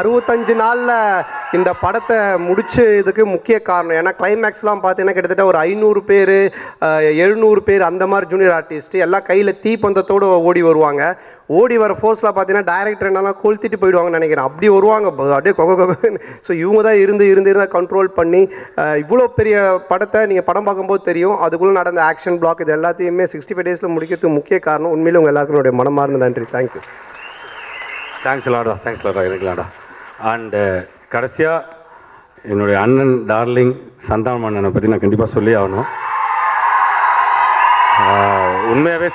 அறுபத்தஞ்சு நாளில் இந்த படத்தை முடிச்சு இதுக்கு முக்கிய காரணம். ஏன்னா கிளைமேக்ஸ்லாம் பார்த்தீங்கன்னா கிட்டத்தட்ட ஒரு ஐநூறு பேர் எழுநூறு பேர் அந்த மாதிரி ஜூனியர் ஆர்டிஸ்ட் எல்லாம் கையில் தீப்பந்தத்தோடு ஓடி வருவாங்க. ஓடி வர ஃபோர்ஸில் பார்த்தீங்கன்னா டைரக்டர் என்னெல்லாம் கொளுத்திட்டு போயிடுவாங்கன்னு நினைக்கிறேன். அப்படி வருவாங்க. அப்படியே கொக கொகன்னு ஸோ இவங்க தான் இருந்து இருந்து இருந்தால் கண்ட்ரோல் பண்ணி இவ்வளோ பெரிய படத்தை நீங்கள் படம் பார்க்கும்போது தெரியும். அதுக்குள்ளே நடந்த ஆக்ஷன் பிளாக் இது எல்லாத்தையுமே சிக்ஸ்டி ஃபைவ் டேஸில் முடிக்கிறதுக்கு முக்கிய காரணம். உண்மையிலே உங்கள் எல்லாருக்கும் என்னுடைய மனமார்ந்த நன்றி. தேங்க்யூ தேங்க்ஸ் லாடா தேங்க்ஸ் லாடா எனக்கு லாடா அண்டு uh, கடைசியாக என்னுடைய அண்ணன் டார்லிங் சந்தானம் அண்ணனை பற்றி நான் கண்டிப்பாக சொல்லி ஆகணும். உண்மையாகவே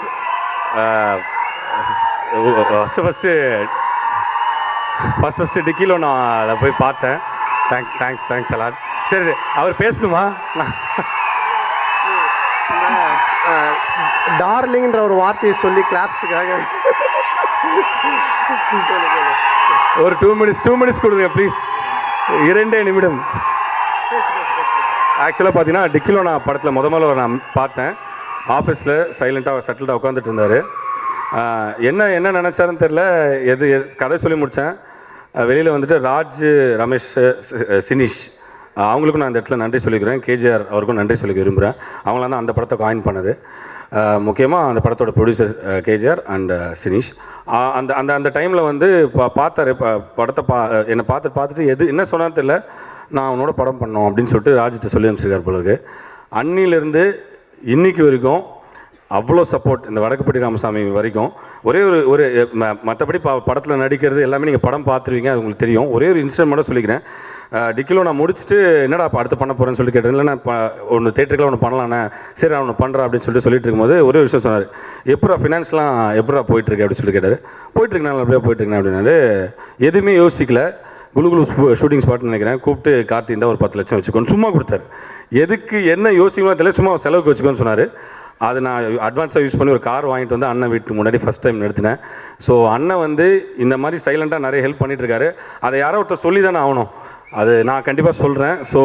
ஃபஸ்ட்டு ஃபஸ்ட்டு ஃபஸ்ட் ஃபஸ்ட்டு டிக்கிலோ நான் அதை போய் பார்த்தேன். தேங்க்ஸ் தேங்க்ஸ் தேங்க்ஸ் எல்லாம் சரி அவர் பேசணுமா? டார்லிங்கிற ஒரு வார்த்தையை சொல்லி கிளாப்ஸுக்காக ஒரு டூ மினிட்ஸ் டூ மினிட்ஸ் கொடுங்க ப்ளீஸ் இரண்டே நிமிடம். ஆக்சுவலாக பார்த்தீங்கன்னா டிக்கிலோ நான் படத்தில் முத முதல்ல நான் பார்த்தேன். ஆஃபீஸில் சைலண்ட்டாக சட்டில்டாக உட்காந்துட்டு இருந்தார். என்ன என்ன நினச்சாருன்னு தெரில எது எது- கதை சொல்லி முடித்தேன் வெளியில் வந்துட்டு ராஜ் ரமேஷ் சினிஷ் அவங்களுக்கும் நான் இந்த இடத்துல நன்றி சொல்லிக்கிறேன். கேஜிஆர் அவருக்கும் நன்றி சொல்லிக்க விரும்புகிறேன் அவங்களாம் தான் அந்த படத்தை காயின் பண்ணது. முக்கியமாக அந்த படத்தோட ப்ரொடியூசர் கேஜிஆர் அண்ட் சினிஷ். அந்த அந்த அந்த டைமில் வந்து பா பார்த்தாரு படத்தை பா என்னை பார்த்து பார்த்துட்டு எது என்ன சொன்னான்னு தெரியல. நான் அவனோட படம் பண்ணோம் அப்படின்னு சொல்லிட்டு ராஜிட்ட சொல்லி அனுப்பிச்சிருக்கார் போல அன்னிலிருந்து அன்னிலேருந்து இன்னைக்கு வரைக்கும் அவ்வளோ சப்போர்ட் இந்த வடக்குப்பட்டி ராமசாமி வரைக்கும். ஒரே ஒரு ஒரு ம- மற்றபடி ப படத்தில் நடிக்கிறது எல்லாமே நீங்கள் படம் பார்த்துருவீங்க அது உங்களுக்கு தெரியும். ஒரே ஒரு இன்சிடென்ட் மட்டும் சொல்லிக்கிறேன். டிக்கிலோ நான் முடிச்சுட்டு என்னடா இப்போ அடுத்து பண்ண போகிறேன்னு சொல்லி கேட்டேன். இல்லைன்னா இப்போ ஒன்று தேட்டருக்குள்ள ஒன்று பண்ணலாண்ணே சரி நான் ஒன்று பண்ணுறேன் அப்படின்னு சொல்லிட்டு சொல்லிட்டு இருக்கும்போது ஒரே ஒரு விஷயம் சொன்னார். எப்படா ஃபினான்ஸ்லாம் எப்படா போயிட்டுருக்கு அப்படின்னு சொல்லி கேட்டார். போயிட்டுருக்கு நான் அப்படியே போயிட்டுருக்கேன் அப்படின்னாரு. எதுவுமே யோசிக்கல. குளு குளு ஷூட்டிங் ஸ்பாட்னு நினைக்கிறேன். கூப்பிட்டு கார்த்தி இருந்தால் ஒரு பத்து லட்சம் வச்சுக்கோன்னு சும்மா கொடுத்தாரு. எதுக்கு என்ன யோசிக்கணும் தெரியல. சும்மா செலவுக்கு வச்சுக்கோன்னு சொன்னார். அது நான் அட்வான்ஸாக யூஸ் பண்ணி ஒரு கார் வாங்கிட்டு வந்து அண்ணன் வீட்டுக்கு முன்னாடி ஃபஸ்ட் டைம் நிறுத்தினேன். ஸோ அண்ணன் வந்து இந்த மாதிரி சைலண்ட்டாக நிறைய ஹெல்ப் பண்ணிட்டு அதை யாரோ ஒருத்தர் சொல்லி தானே ஆகணும். அது நான் கண்டிப்பாக சொல்கிறேன் ஸோ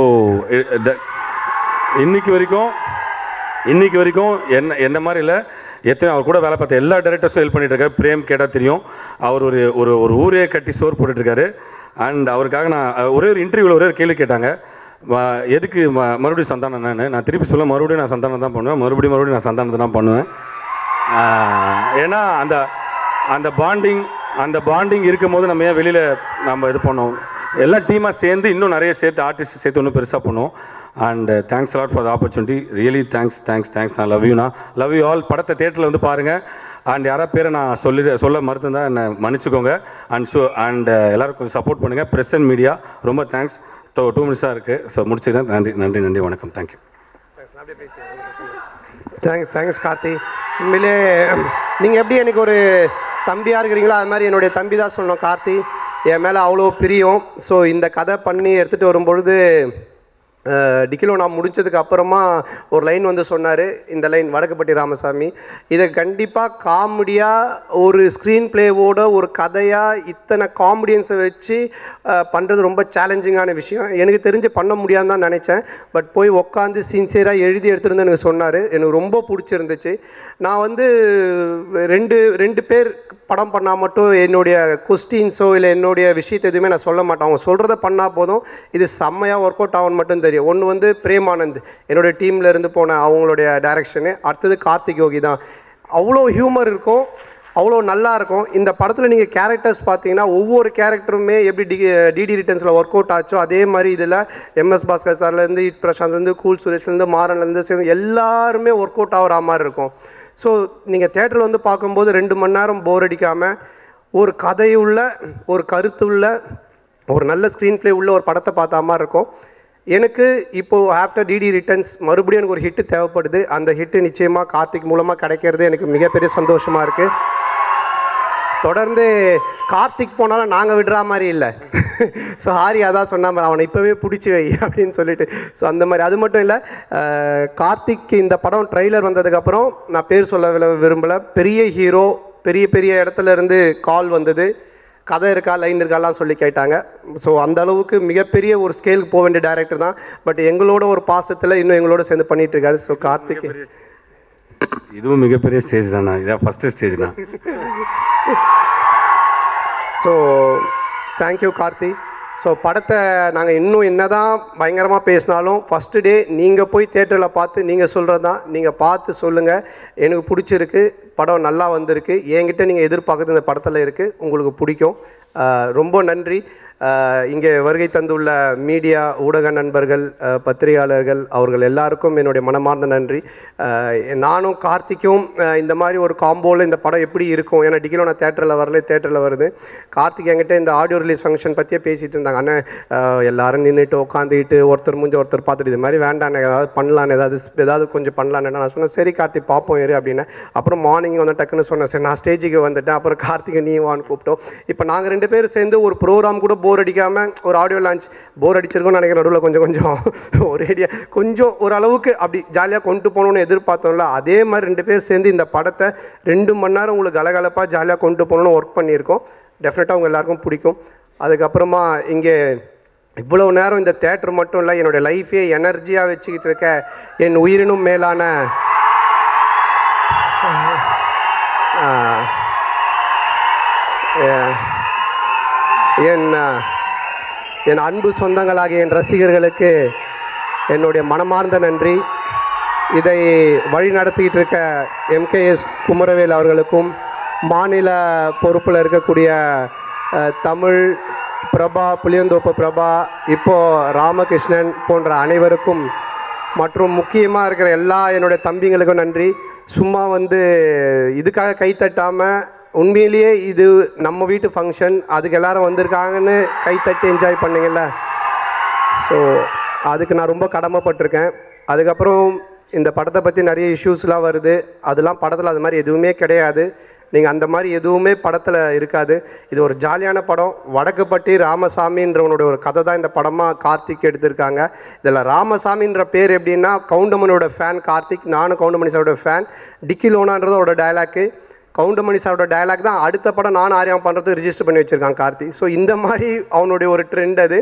இன்னைக்கு வரைக்கும் இன்னைக்கு வரைக்கும் என்ன என்ன மாதிரி இல்லை. எத்தனை அவர் கூட வேலை பார்த்த எல்லா டேரக்டர்ஸும் ஹெல்ப் பண்ணிட்டு பிரேம் கேட்டால் தெரியும். அவர் ஒரு ஒரு ஒரு ஊரே கட்டி சோர் போட்டுட்ருக்காரு அண்ட் அவருக்காக நான் ஒரே ஒரு இன்டர்வியூவில் ஒரே ஒரு கேள்வி கேட்டாங்க. எதுக்கு ம- மறுபடியும் சந்தானம் நான் நான் திருப்பி சொல்ல மறுபடியும் நான் சந்தானம் தான் பண்ணுவேன். மறுபடியும் மறுபடியும் நான் சந்தானத்தை தான் பண்ணுவேன். ஏன்னா அந்த அந்த பாண்டிங் அந்த பாண்டிங் இருக்கும்போது நம்ம ஏன் வெளியில் நம்ம இது பண்ணோம்? எல்லாம் டீமாக சேர்ந்து இன்னும் நிறைய சேர்த்து ஆர்டிஸ்ட் சேர்த்து இன்னும் பெருசாக பண்ணுவோம். And thanks lot for the opportunity really thanks thanks thanks நான் லவ் யூனா லவ் யூ ஆல் படத்தை தேட்டரில் வந்து பாருங்கள் அண்ட் யாராவது பேரை நான் சொல்லி சொல்ல மறுத்திருந்தா என்னை மன்னிச்சுக்கோங்க. அண்ட் ஷோ அண்ட் எல்லோரும் கொஞ்சம் சப்போர்ட் பண்ணுங்கள் ப்ரெஸ் அண்ட் மீடியா ரொம்ப தேங்க்ஸ் டூ டூ மினிட்ஸாக இருக்குது ஸோ முடிச்சுக்கிறேன். நன்றி நன்றி நன்றி வணக்கம். Thank you thanks thanks Karthi. உண்மையிலே நீங்கள் எப்படி எனக்கு ஒரு தம்பியாக இருக்கிறீங்களோ அது மாதிரி என்னுடைய தம்பி தான் சொல்லணும் கார்த்தி. என் மேலே அவ்வளோ பிரியம். ஸோ இந்த கதை பண்ணி எடுத்துகிட்டு வரும்பொழுது டிக்கிலோ நான் முடித்ததுக்கு அப்புறமா ஒரு லைன் வந்து சொன்னார். இந்த லைன் வடக்குப்பட்டி ராமசாமி. இதை கண்டிப்பாக காமெடியாக ஒரு ஸ்க்ரீன் பிளேவோட ஒரு கதையாக இத்தனை காமெடியன்ஸை வச்சு பண்ணுறது ரொம்ப சேலஞ்சிங்கான விஷயம். எனக்கு தெரிஞ்சு பண்ண முடியாதுன்னு தான் நினச்சேன். பட் போய் உட்காந்து சின்சியராக எழுதி எடுத்துருந்து எனக்கு சொன்னார். எனக்கு ரொம்ப பிடிச்சிருந்துச்சு. நான் வந்து ரெண்டு ரெண்டு பேர் படம் பண்ணால் மட்டும் என்னுடைய கொஸ்டின்ஸோ இல்லை என்னுடைய விஷயத்தை எதுவுமே நான் சொல்ல மாட்டேன். அவங்க சொல்கிறத பண்ணால் போதும். இது செம்மையாக ஒர்க் அவுட் ஆகும்னு மட்டும் தெரியும். ஒன்று வந்து பிரேமானந்த் என்னுடைய டீமில் இருந்து போன அவங்களுடைய டைரக்ஷனு அடுத்தது கார்த்திக் யோகி தான். அவ்வளோ ஹியூமர் இருக்கும். அவ்வளோ நல்லா இருக்கும். இந்த படத்தில் நீங்கள் கேரக்டர்ஸ் பார்த்தீங்கன்னா ஒவ்வொரு கேரக்டருமே எப்படி டி டிடி ரிட்டர்ன்ஸில் ஒர்க் அவுட் ஆச்சோ அதே மாதிரி இதில் எம்எஸ் பாஸ்கர் சார்லேருந்து இட் பிரசாந்த்லேருந்து கூல் சுரேஷ்லேருந்து மாறன்லேருந்து சேர்ந்து எல்லாருமே ஒர்க் அவுட் ஆகிற மாதிரி இருக்கும். ஸோ நீங்கள் தேட்டரில் வந்து பார்க்கும்போது ரெண்டு மணி நேரம் போர் அடிக்காமல் ஒரு கதையுள்ள ஒரு கருத்துள்ள ஒரு நல்ல ஸ்க்ரீன் ப்ளே உள்ள ஒரு படத்தை பார்த்தா மாதிரி இருக்கும். எனக்கு இப்போது ஆஃப்டர் டிடி ரிட்டர்ன்ஸ் மறுபடியும் எனக்கு ஒரு ஹிட்டு தேவைப்படுது. அந்த ஹிட்டு நிச்சயமாக கார்த்திக் மூலமாக கிடைக்கிறது எனக்கு மிகப்பெரிய சந்தோஷமாக இருக்குது தொடர்ந்து கார்த்திக் போனாலும் நாங்கள் விடுற மாதிரி இல்லை. ஸோ ஹாரி அதான் சொன்ன மாதிரி அவனை இப்போவே பிடிச்சி வை அப்படின்னு சொல்லிட்டு. ஸோ அந்த மாதிரி அது மட்டும் இல்லை கார்த்திக் இந்த படம் ட்ரெய்லர் வந்ததுக்கப்புறம் நான் பேர் சொல்ல விரும்பலை. பெரிய ஹீரோ பெரிய பெரிய இடத்துல இருந்து கால் வந்தது. கதை இருக்கா லைன் இருக்காலாம் சொல்லி கேட்டாங்க. ஸோ அந்த அளவுக்கு மிகப்பெரிய ஒரு ஸ்கேலுக்கு போக வேண்டிய டேரக்டர் தான். பட் எங்களோட ஒரு பாசத்தில் இன்னும் எங்களோட சேர்ந்து பண்ணிட்டு இருக்காரு. ஸோ கார்த்திக் இதுவும் மிகப்பெரிய ஸ்டேஜ் தானா இதான் ஃபஸ்ட்டு ஸ்டேஜ் தான். So thank you Karthi so படத்தை நாங்கள் இன்னும் என்ன தான் பயங்கரமாக பேசினாலும் ஃபஸ்ட்டு டே நீங்கள் போய் தேட்டரில் பார்த்து நீங்கள் சொல்கிறது தான் நீங்கள் பார்த்து சொல்லுங்கள் எனக்கு பிடிச்சிருக்கு. படம் நல்லா வந்திருக்கு. என்கிட்ட நீங்கள் எதிர்பார்க்குறது இந்த படத்தில் இருக்குது உங்களுக்கு பிடிக்கும். ரொம்ப நன்றி. இங்கே வருகை தந்துள்ள மீடியா ஊடக நண்பர்கள் பத்திரிகையாளர்கள் அவர்கள் எல்லாருக்கும் என்னுடைய மனமார்ந்த நன்றி. நானும் கார்த்திக்கும் இந்த மாதிரி ஒரு காம்போவில் இந்த படம் எப்படி இருக்கும்? ஏன்னா டிகிலோ நான் தேட்டரில் வரல தேட்டரில் வருது. கார்த்திக் என்கிட்ட இந்த ஆடியோ ரிலீஸ் ஃபங்க்ஷன் பற்றியே பேசிகிட்டு இருந்தாங்க. அண்ணன் எல்லாரும் நின்றுட்டு உட்காந்துக்கிட்டு ஒருத்தர் முடிஞ்ச ஒருத்தர் பார்த்துட்டு இது மாதிரி வேண்டாம் ஏதாவது பண்ணலான்னு ஏதாவது ஏதாவது கொஞ்சம் பண்ணலான்னு நான் சொன்னேன் சரி கார்த்திக் பார்ப்போம் இரு அப்படின்னு. அப்புறம் மார்னிங் வந்து டக்குன்னு சொன்னேன் சரி நான் ஸ்டேஜுக்கு வந்துட்டேன். அப்புறம் கார்த்திகை நீ வான்னு கூப்பிட்டோம். இப்போ நாங்கள் ரெண்டு பேரும் சேர்ந்து ஒரு ப்ரோக்ராம் கூட போர் அடிக்காமல் ஒரு ஆடியோ லான்ச் போர் அடிச்சிருக்கோம்னு நினைக்கிறேன். நடுவில் கொஞ்சம் கொஞ்சம் ஒரேடியா கொஞ்சம் ஓரளவுக்கு அப்படி ஜாலியாக கொண்டு போகணும்னு எதிர்பார்த்தோம்ல அதே மாதிரி ரெண்டு பேர் சேர்ந்து இந்த படத்தை ரெண்டு மணி நேரம் உங்களுக்கு கலகலப்பாக ஜாலியாக கொண்டு போகணும்னு ஒர்க் பண்ணியிருக்கோம். டெஃபினட்டாக உங்கள் எல்லாருக்கும் பிடிக்கும். அதுக்கப்புறமா இங்கே இவ்வளோ நேரம் இந்த தேட்டர் மட்டும் இல்லை என்னுடைய லைஃபே எனர்ஜியாக வச்சுக்கிட்டு இருக்க என் உயிரினும் மேலான Yeah. என் என் அன்பு சொந்தங்களாகிய என் ரசிகர்களுக்கு என்னுடைய மனமார்ந்த நன்றி. இதை வழி நடத்திக்கிட்டு இருக்க எம்கேஎஸ் குமரவேல் அவர்களுக்கும் மாநில பொறுப்பில் இருக்கக்கூடிய தமிழ் பிரபா புளியந்தோப்பு பிரபா இப்போது ராமகிருஷ்ணன் போன்ற அனைவருக்கும் மற்றும் முக்கியமாக இருக்கிற எல்லா என்னுடைய தம்பிங்களுக்கும் நன்றி. சும்மா வந்து இதுக்காக கைத்தட்டாமல் உண்மையிலேயே இது நம்ம வீட்டு ஃபங்க்ஷன் அதுக்கு எல்லாரும் வந்திருக்காங்கன்னு கை தட்டி என்ஜாய் பண்ணீங்கல்ல? ஸோ அதுக்கு நான் ரொம்ப கடமைப்பட்டிருக்கேன். அதுக்கப்புறம் இந்த படத்தை பற்றி நிறைய இஷ்யூஸ்லாம் வருது. அதெல்லாம் படத்தில் அது மாதிரி எதுவுமே கிடையாது. நீங்கள் அந்த மாதிரி எதுவுமே படத்தில் இருக்காது. இது ஒரு ஜாலியான படம். வடக்குப்பட்டி ராமசாமின்றவனுடைய ஒரு கதை தான் இந்த படமாக கார்த்திக் எடுத்திருக்காங்க. இதில் ராமசாமின்ற பேர் எப்படின்னா கவுண்டமணியோட ஃபேன் கார்த்திக் நானும் கவுண்டமணி சாரோட ஃபேன் டிக்கி லோனான்றது அவரோட டயலாக்கு கவுண்டமணி சாரோட டயலாக் தான் அடுத்த படம் நான் ஆரியம் பண்ணுறதுக்கு ரிஜிஸ்டர் பண்ணி வச்சுருக்கான் கார்த்தி. ஸோ இந்த மாதிரி அவனுடைய ஒரு ட்ரெண்ட் அது.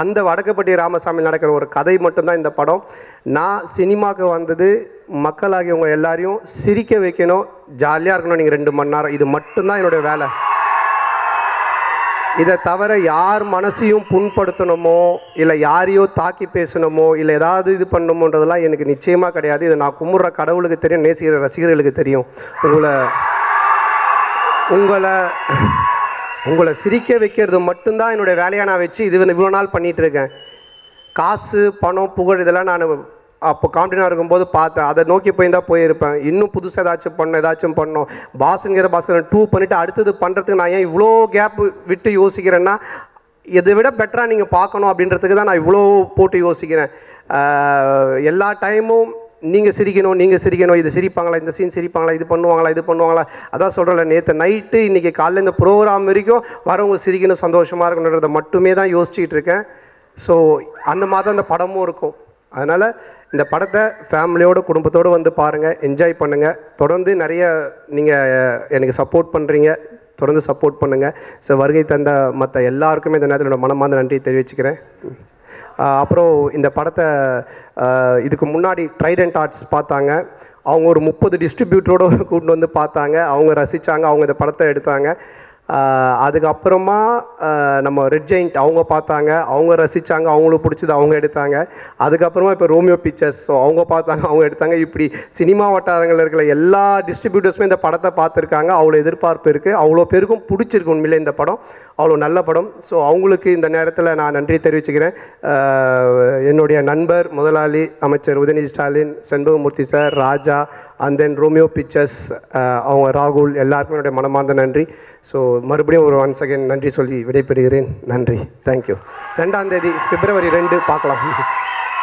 அந்த வடக்கப்பட்டி ராமசாமி நடக்கிற ஒரு கதை மட்டும்தான் இந்த படம். நான் சினிமாவுக்கு வந்தது மக்களாகியவங்க எல்லாரையும் சிரிக்க வைக்கணும் ஜாலியாக இருக்கணும் நீங்கள் ரெண்டு மணி நேரம். இது மட்டும்தான் என்னுடைய வேலை. இதை தவிர யார் மனசையும் புண்படுத்தணுமோ இல்லை யாரையோ தாக்கி பேசணுமோ இல்லை ஏதாவது இது பண்ணணுமோன்றதெல்லாம் எனக்கு நிச்சயமாக கிடையாது. இதை நான் கும்பிட்ற கடவுளுக்கு தெரியும் நேசிக்கிற ரசிகர்களுக்கு தெரியும். உங்களை உங்களை உங்களை சிரிக்க வைக்கிறது மட்டும்தான் என்னுடைய வேலையாக நான் வச்சு இது இவ்வளோ நாள் பண்ணிகிட்ருக்கேன் காசு பணம் புகழ் இதெல்லாம் நான் அப்போ காம்படினாக இருக்கும்போது பார்த்தேன் அதை நோக்கி போய் தான் போயிருப்பேன். இன்னும் புதுசாக ஏதாச்சும் பண்ணணும் ஏதாச்சும் பண்ணணும். பாஸுங்கிற பாஸ்கர் டூ பண்ணிவிட்டு அடுத்தது பண்ணுறதுக்கு நான் ஏன் இவ்வளோ கேப் விட்டு யோசிக்கிறேன்னா இதை விட பெட்டராக நீங்கள் பார்க்கணும் அப்படின்றதுக்கு தான் நான் இவ்வளோ போட்டு யோசிக்கிறேன். எல்லா டைமும் நீங்கள் சிரிக்கணும் நீங்கள் சிரிக்கணும். இது சிரிப்பாங்களா இந்த சீன் சிரிப்பாங்களா இது பண்ணுவாங்களா இது பண்ணுவாங்களா? அதான் சொல்கிறேன்ல நேற்று நைட்டு இன்றைக்கி காலைல இந்த ப்ரோக்ராம் வரைக்கும் வரவங்க சிரிக்கணும் சந்தோஷமாக இருக்கணுன்றதை மட்டுமே தான் யோசிச்சுட்டு இருக்கேன். ஸோ அந்த மாதிரி தான் அந்த படமும் இருக்கும். அதனால் இந்த படத்தை ஃபேமிலியோடு குடும்பத்தோடு வந்து பாருங்கள் என்ஜாய் பண்ணுங்கள் தொடர்ந்து நிறைய நீங்கள் எனக்கு சப்போர்ட் பண்ணுறீங்க தொடர்ந்து சப்போர்ட் பண்ணுங்கள் ஸோ வருகை தந்த மற்ற எல்லாருக்குமே இந்த நேரத்தில் என்னோட மனமார்ந்த நன்றி தெரிவிச்சுக்கிறேன். அப்புறம் இந்த படத்தை இதுக்கு முன்னாடி ட்ரைடன்ட் ஆர்ட்ஸ் பார்த்தாங்க. அவங்க ஒரு முப்பது டிஸ்ட்ரிபியூட்டரோட கூட்டிட்டு வந்து பார்த்தாங்க. அவங்க ரசித்தாங்க அவங்க இந்த படத்தை எடுத்தாங்க. அதுக்கப்புறமா நம்ம ரெட் ஜெயிண்ட் அவங்க பார்த்தாங்க அவங்க ரசித்தாங்க அவங்களுக்கு பிடிச்சது அவங்க எடுத்தாங்க. அதுக்கப்புறமா இப்போ ரோமியோ பிக்சர்ஸ் ஸோ அவங்க பார்த்தாங்க அவங்க எடுத்தாங்க. இப்படி சினிமா வட்டாரங்களில் இருக்கிற எல்லா டிஸ்ட்ரிபியூட்டர்ஸுமே இந்த படத்தை பார்த்துருக்காங்க. அவ்வளோ எதிர்பார்ப்பு இருக்குது அவ்வளோ பேருக்கும் பிடிச்சிருக்கு உண்மையிலே இந்த படம். அவ்வளோ நல்ல படம். ஸோ அவங்களுக்கு இந்த நேரத்தில் நான் நன்றி தெரிவிச்சுக்கிறேன். என்னுடைய நண்பர் முதலாளி அமைச்சர் Udhayanidhi Stalin Shenbagamoorthy sir Raja and then Romeo pictures அவங்க ராகுல் எல்லாருக்கும் என்னுடைய மனமார்ந்த நன்றி. ஸோ மறுபடியும் ஒரு ஒன் செகண்ட் நன்றி சொல்லி விடைபெறுகிறேன். நன்றி. தேங்க்யூ ரெண்டாம் தேதி பிப்ரவரி ரெண்டு பார்க்கலாம்.